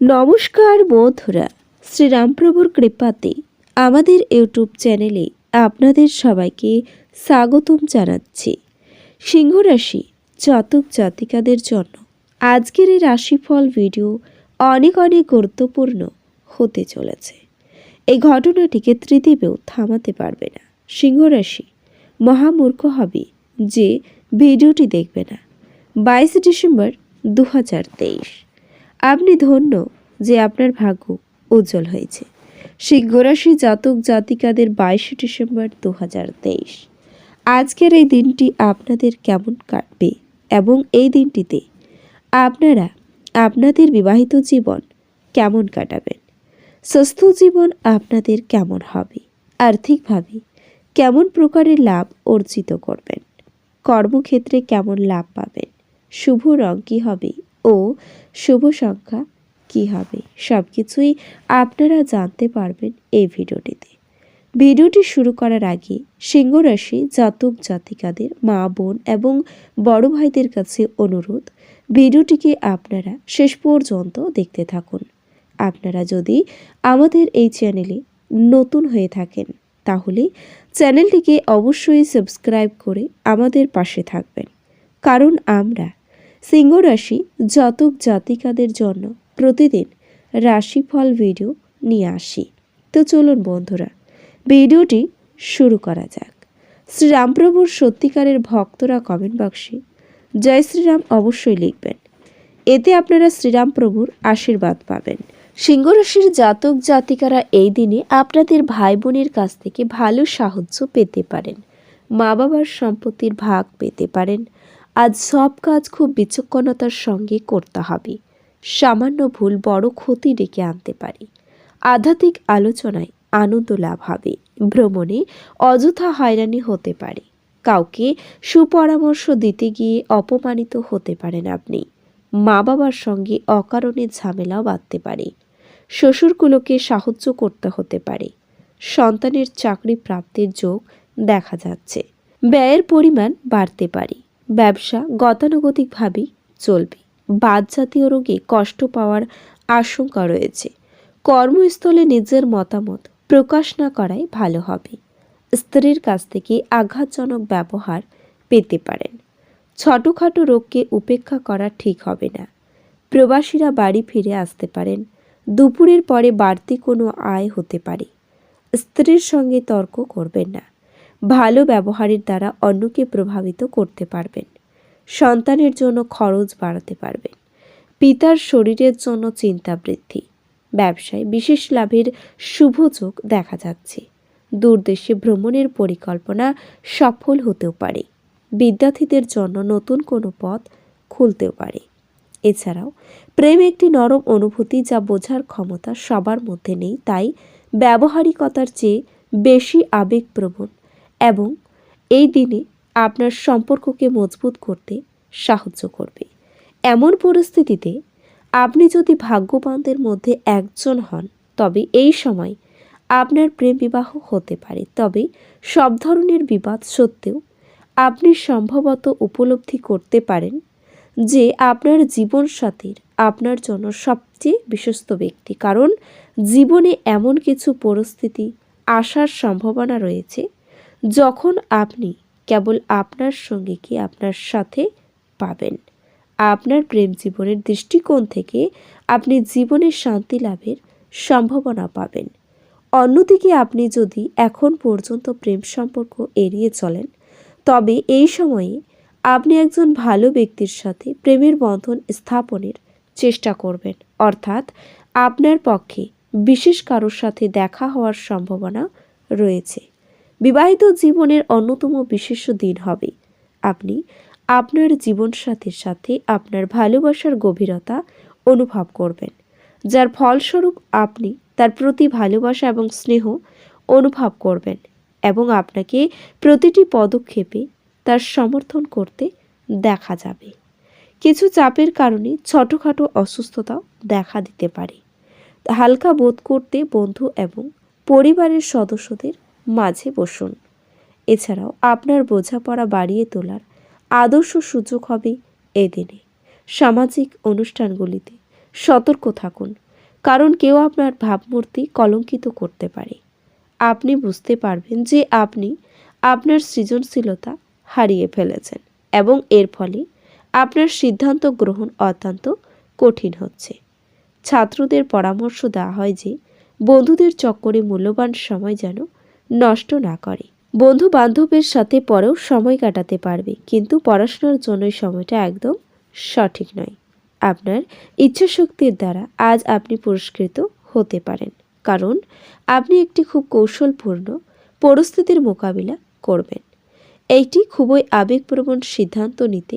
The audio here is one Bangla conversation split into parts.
নমস্কার বন্ধুরা, শ্রীরামপ্রভুর কৃপাতে আমাদের ইউটিউব চ্যানেলে আপনাদের সবাইকে স্বাগতম জানাচ্ছি। সিংহ রাশি জাতক জাতিকাদের জন্য আজকের এই রাশিফল ভিডিও অনেক অনেক গুরুত্বপূর্ণ হতে চলেছে। এই ঘটনাটিকে তৃতীয়ও থামাতে পারবে না। সিংহ রাশি মহামূর্খ হবে যে ভিডিওটি দেখবে না। বাইশে ডিসেম্বর দু হাজার তেইশ। আপনি ধন্য যে আপনার ভাগ্য উজ্জ্বল হয়েছে। সিংহরাশি জাতক জাতিকাদের বাইশে ডিসেম্বর দু হাজার তেইশ। আজকের এই দিনটি আপনাদের কেমন কাটবে এবং এই দিনটিতে আপনারা আপনাদের বিবাহিত জীবন কেমন কাটাবেন? সুস্থ জীবন আপনাদের কেমন হবে? আর্থিকভাবে কেমন প্রকারের লাভ অর্জিত করবেন? কর্মক্ষেত্রে কেমন লাভ পাবেন? শুভ রং কী হবে ও শুভ সংখ্যা কী হবে? সব কিছুই আপনারা জানতে পারবেন এই ভিডিওটিতে। ভিডিওটি শুরু করার আগে সিংহ রাশি জাতক জাতিকাদের মা, বোন এবং বড় ভাইদের কাছে অনুরোধ, ভিডিওটিকে আপনারা শেষ পর্যন্ত দেখতে থাকুন। আপনারা যদি আমাদের এই চ্যানেলে নতুন হয়ে থাকেন, তাহলে চ্যানেলটিকে অবশ্যই সাবস্ক্রাইব করে আমাদের পাশে থাকবেন। কারণ আমরা সিংহ রাশি জাতক জাতিকাদের জন্য প্রতিদিন রাশিফল ভিডিও নিয়ে আসি। তো চলুন বন্ধুরা, ভিডিওটি শুরু করা যাক। শ্রীরামপ্রভুর সত্যিকারের ভক্তরা কমেন্ট বক্সে জয় শ্রীরাম অবশ্যই লিখবেন। এতে আপনারা শ্রীরামপ্রভুর আশীর্বাদ পাবেন। সিংহ রাশির জাতক জাতিকারা এই দিনে আপনাদের ভাই বোনের কাছ থেকে ভালো সাহায্য পেতে পারেন। মা বাবার সম্পত্তির ভাগ পেতে পারেন। আজ সব কাজ খুব বিচক্ষণতার সঙ্গে করতে হবে। সামান্য ভুল বড় ক্ষতি ডেকে আনতে পারে। আধ্যাত্মিক আলোচনায় আনন্দ লাভ হবে। ভ্রমণে অযথা হয়রানি হতে পারে। কাউকে সুপরামর্শ দিতে গিয়ে অপমানিত হতে পারেন আপনি। মা বাবার সঙ্গে অকারণে ঝামেলাও বাঁধতে পারে। শ্বশুরগুলোকে সাহায্য করতে হতে পারে। সন্তানের চাকরি প্রাপ্তির যোগ দেখা যাচ্ছে। ব্যয়ের পরিমাণ বাড়তে পারে। ব্যবসা গতানুগতিকভাবেই চলবে। বাদ জাতীয় রোগে কষ্ট পাওয়ার আশঙ্কা রয়েছে। কর্মস্থলে নিজের মতামত প্রকাশ না করাই ভালো হবে। স্ত্রীর কাছ থেকে আঘাতজনক ব্যবহার পেতে পারেন। ছোটোখাটো রোগকে উপেক্ষা করা ঠিক হবে না। প্রবাসীরা বাড়ি ফিরে আসতে পারেন। দুপুরের পরে বাড়তি কোনো আয় হতে পারে। স্ত্রীর সঙ্গে তর্ক করবেন না। ভালো ব্যবহারের দ্বারা অন্যকে প্রভাবিত করতে পারবেন। সন্তানের জন্য খরচ বাড়াতে পারবেন। পিতার শরীরের জন্য চিন্তা বৃদ্ধি। ব্যবসায় বিশেষ লাভের শুভ যোগ দেখা যাচ্ছে। দূরদেশে ভ্রমণের পরিকল্পনা সফল হতেও পারে। বিদ্যার্থীদের জন্য নতুন কোনো পথ খুলতেও পারে। এছাড়াও, প্রেম একটি নরম অনুভূতি যা বোঝার ক্ষমতা সবার মধ্যে নেই, তাই ব্যবহারিকতার চেয়ে বেশি আবেগপ্রবণ এবং এই দিনে আপনার সম্পর্ককে মজবুত করতে সাহায্য করবে। এমন পরিস্থিতিতে আপনি যদি ভাগ্যবানদের মধ্যে একজন হন, তবে এই সময় আপনার প্রেম বিবাহ হতে পারে। তবে সব ধরনের বিবাদ সত্ত্বেও আপনি সম্ভবত উপলব্ধি করতে পারেন যে আপনার জীবন সাথীর আপনার জন্য সবচেয়ে বিশ্বস্ত ব্যক্তি। কারণ জীবনে এমন কিছু পরিস্থিতি আসার সম্ভাবনা রয়েছে যখন আপনি কেবল আপনার সঙ্গীকে আপনার সাথে পাবেন? আপনার প্রেম জীবনের দৃষ্টিকোণ থেকে আপনি জীবনের শান্তি লাভের সম্ভাবনা পাবেন। অন্যদিকে আপনি যদি এখন পর্যন্ত প্রেম সম্পর্ক এড়িয়ে চলেন, তবে এই সময়ে আপনি একজন ভালো ব্যক্তির সাথে প্রেমের বন্ধন স্থাপনের চেষ্টা করবেন। অর্থাৎ আপনার পক্ষে বিশেষ কারোর সাথে দেখা হওয়ার সম্ভাবনা রয়েছে। বিবাহিত জীবনের অন্যতম বিশেষ দিন হবে। আপনি আপনার জীবন জীবনসাথীর সাথে আপনার ভালোবাসার গভীরতা অনুভব করবেন, যার ফলস্বরূপ আপনি তার প্রতি ভালোবাসা এবং স্নেহ অনুভব করবেন এবং আপনাকে প্রতিটি পদক্ষেপে তার সমর্থন করতে দেখা যাবে। কিছু চাপের কারণে ছোটোখাটো অসুস্থতাও দেখা দিতে পারে। হালকা বোধ করতে বন্ধু এবং পরিবারের সদস্যদের মাঝে বসুন। এছাড়াও আপনার বোঝাপড়া বাড়িয়ে তোলার আদর্শ সুযোগ হবে এদিনে। সামাজিক অনুষ্ঠানগুলিতে সতর্ক থাকুন, কারণ কেউ আপনার ভাবমূর্তি কলঙ্কিত করতে পারে। আপনি বুঝতে পারবেন যে আপনি আপনার সৃজনশীলতা হারিয়ে ফেলেছেন এবং এর ফলে আপনার সিদ্ধান্ত গ্রহণ অত্যন্ত কঠিন হচ্ছে। ছাত্রদের পরামর্শ দেওয়া হয় যে বন্ধুদের চক্করে মূল্যবান সময় যেন নষ্ট না করে। বন্ধু বান্ধবের সাথে পরেও সময় কাটাতে পারবে, কিন্তু পড়াশোনার জন্য সময়টা একদম সঠিক নয়। আপনার ইচ্ছাশক্তির দ্বারা আজ আপনি পুরস্কৃত হতে পারেন, কারণ আপনি একটি খুব কৌশলপূর্ণ পরিস্থিতির মোকাবিলা করবেন। এইটি খুবই আবেগপ্রবণ সিদ্ধান্ত নিতে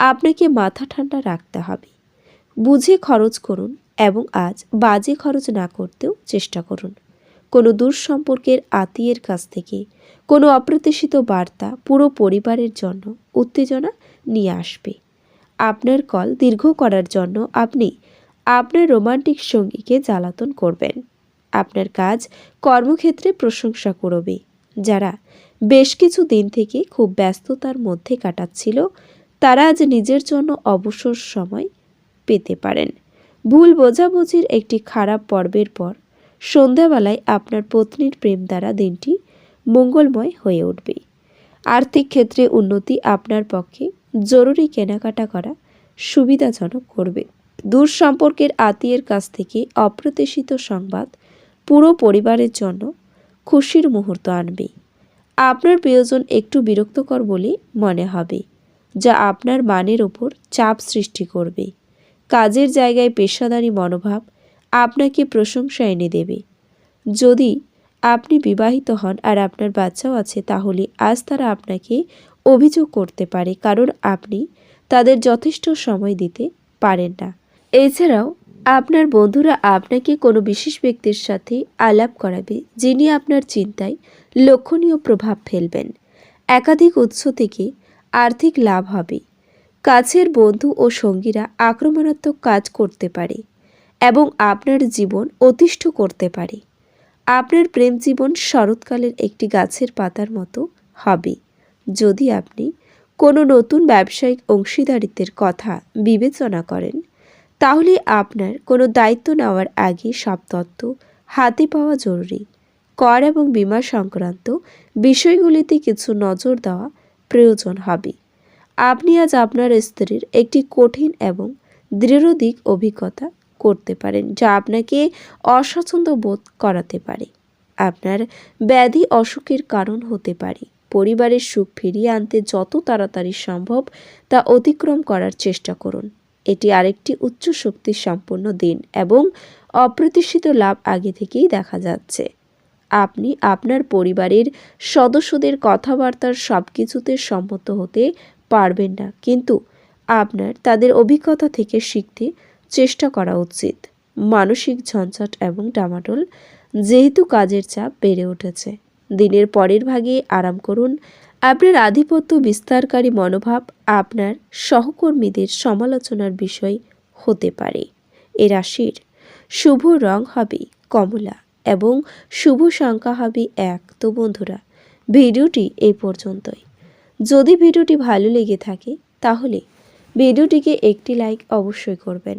আপনাকে মাথা ঠান্ডা রাখতে হবে। বুঝে খরচ করুন এবং আজ বাজে খরচ না করতেও চেষ্টা করুন। কোনো দূর সম্পর্কের আত্মীয়ের কাছ থেকে কোনো অপ্রত্যাশিত বার্তা পুরো পরিবারের জন্য উত্তেজনা নিয়ে আসবে। আপনার কল দীর্ঘ করার জন্য আপনি আপনার রোমান্টিক সঙ্গীকে জ্বালাতন করবেন। আপনার কাজ কর্মক্ষেত্রে প্রশংসা করবে, যারা বেশ কিছু দিন থেকে খুব ব্যস্ততার মধ্যে কাটাচ্ছিল, তারা আজ নিজের জন্য অবসর সময় পেতে পারেন। ভুল বোঝাবুঝির একটি খারাপ পর্বের পর সন্ধ্যাবেলায় আপনার পত্নীর প্রেম দ্বারা দিনটি মঙ্গলময় হয়ে উঠবে। আর্থিক ক্ষেত্রে উন্নতি আপনার পক্ষে জরুরি কেনাকাটা করা সুবিধাজনক করবে। দূর সম্পর্কের আত্মীয়ের কাছ থেকে অপ্রত্যাশিত সংবাদ পুরো পরিবারের জন্য খুশির মুহূর্ত আনবে। আপনার প্রিয়জন একটু বিরক্তকর বলে মনে হবে, যা আপনার মানের ওপর চাপ সৃষ্টি করবে। কাজের জায়গায় পেশাদারি মনোভাব আপনাকে প্রশংসা এনে দেবে। যদি আপনি বিবাহিত হন আর আপনার বাচ্চাও আছে, তাহলে আজ তারা আপনাকে অভিযোগ করতে পারে, কারণ আপনি তাদের যথেষ্ট সময় দিতে পারেন না। এছাড়াও, আপনার বন্ধুরা আপনাকে কোনো বিশেষ ব্যক্তির সাথে আলাপ করাবে, যিনি আপনার চিন্তায় লক্ষণীয় প্রভাব ফেলবেন। একাধিক উৎস থেকে আর্থিক লাভ হবে। কাছের বন্ধু ও সঙ্গীরা আক্রমণাত্মক কাজ করতে পারে। এবং আপনার জীবন অতিষ্ঠ করতে পারে। আপনার প্রেম জীবন শরৎকালের একটি গাছের পাতার মতো হবে। যদি আপনি কোনো নতুন ব্যবসায়িক অংশীদারিত্বের কথা বিবেচনা করেন, তাহলে আপনার কোনো দায়িত্ব নেওয়ার আগে সব তথ্য হাতে পাওয়া জরুরি। কর এবং বিমা সংক্রান্ত বিষয়গুলিতে কিছু নজর দেওয়া প্রয়োজন হবে। আপনি আজ আপনার স্ত্রীর একটি কঠিন এবং দৃঢ় দিক অভিজ্ঞতা করতে পারেন, যা আপনাকে অস্বচ্ছন্দ বোধ করাতে পারে। আপনার ব্যাধি অসুখের কারণ হতে পারে। পরিবারের সুখ ফিরিয়ে আনতে যত তাড়াতাড়ি সম্ভব তা অতিক্রম করার চেষ্টা করুন। এটি আরেকটি উচ্চ শক্তি সম্পন্ন দিন এবং অপ্রত্যাশিত লাভ আগে থেকেই দেখা যাচ্ছে। আপনি আপনার পরিবারের সদস্যদের কথাবার্তার সব কিছুতে সম্মত হতে পারবেন না, কিন্তু আপনার তাদের অভিজ্ঞতা থেকে শিখতে চেষ্টা করা উচিত। মানসিক ঝঞ্ঝাট এবং ডামাডোল যেহেতু কাজের চাপ বেড়ে উঠেছে। দিনের পরের ভাগে আরাম করুন। আপনার আধিপত্য বিস্তারকারী মনোভাব আপনার সহকর্মীদের সমালোচনার বিষয় হতে পারে। এ রাশির শুভ রং হবে কমলা এবং শুভ সংখ্যা হবে এক। তো বন্ধুরা, ভিডিওটি এই পর্যন্তই। যদি ভিডিওটি ভালো লেগে থাকে, তাহলে ভিডিওটিকে একটি লাইক অবশ্যই করবেন।